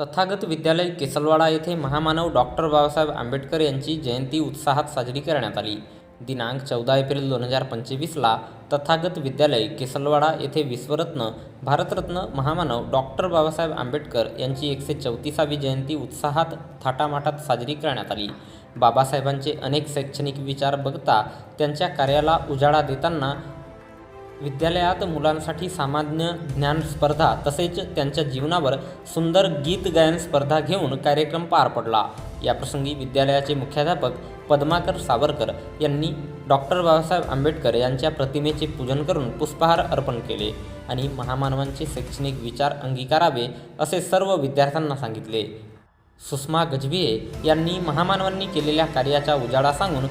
तथागत विद्यालय केसलवाडा येथे महामानव डॉक्टर बाबासाहेब आंबेडकर यांची जयंती उत्साहात साजरी करण्यात आली. दिनांक चौदा एप्रिल दोन हजार पंचवीसला तथागत विद्यालय केसलवाडा येथे विश्वरत्न भारतरत्न महामानव डॉक्टर बाबासाहेब आंबेडकर यांची एकशे चौतीसावी जयंती उत्साहात थाटामाटात साजरी करण्यात आली. बाबासाहेबांचे अनेक शैक्षणिक विचार बघता त्यांच्या कार्याला उजाळा देताना विद्यालयात मुलांसाठी सामान्य ज्ञान स्पर्धा तसेच त्यांच्या जीवनावर सुंदर गीत गायन स्पर्धा घेऊन कार्यक्रम पार पडला. याप्रसंगी विद्यालयाचे मुख्याध्यापक पद्माकर सावरकर यांनी डॉक्टर बाबासाहेब आंबेडकर यांच्या प्रतिमेचे पूजन करून पुष्पहार अर्पण केले आणि महामानवांचे शैक्षणिक विचार अंगीकारावे असे सर्व विद्यार्थ्यांना सांगितले. सुषमा गजभिये यांनी महामानवांनी केलेल्या कार्याचा उजाळा सांगून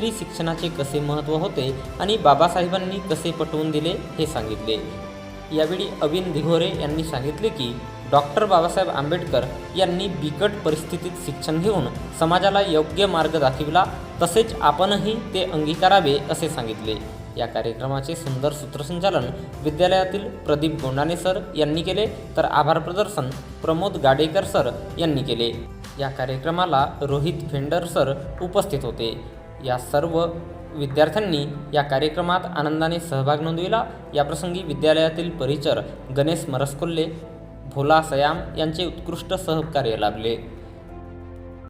स्त्री शिक्षणाचे कसे महत्त्व होते आणि बाबासाहेबांनी कसे पटवून दिले हे सांगितले. यावेळी अविन दिघोरे यांनी सांगितले की डॉक्टर बाबासाहेब आंबेडकर यांनी बिकट परिस्थितीत शिक्षण घेऊन समाजाला योग्य मार्ग दाखविला तसेच आपणही ते अंगीकारावे असे सांगितले. या कार्यक्रमाचे सुंदर सूत्रसंचालन विद्यालयातील प्रदीप गोंडाने सर यांनी केले तर आभार प्रदर्शन प्रमोद गाडेकर सर यांनी केले. या कार्यक्रमाला रोहित फेंडर सर उपस्थित होते. या सर्व विद्यार्थ्यांनी या कार्यक्रमात आनंदाने सहभाग नोंदविला. याप्रसंगी विद्यालयातील परिचर गणेश मरसकोल्हे भोला सयाम यांचे उत्कृष्ट सहकार्य लाभले.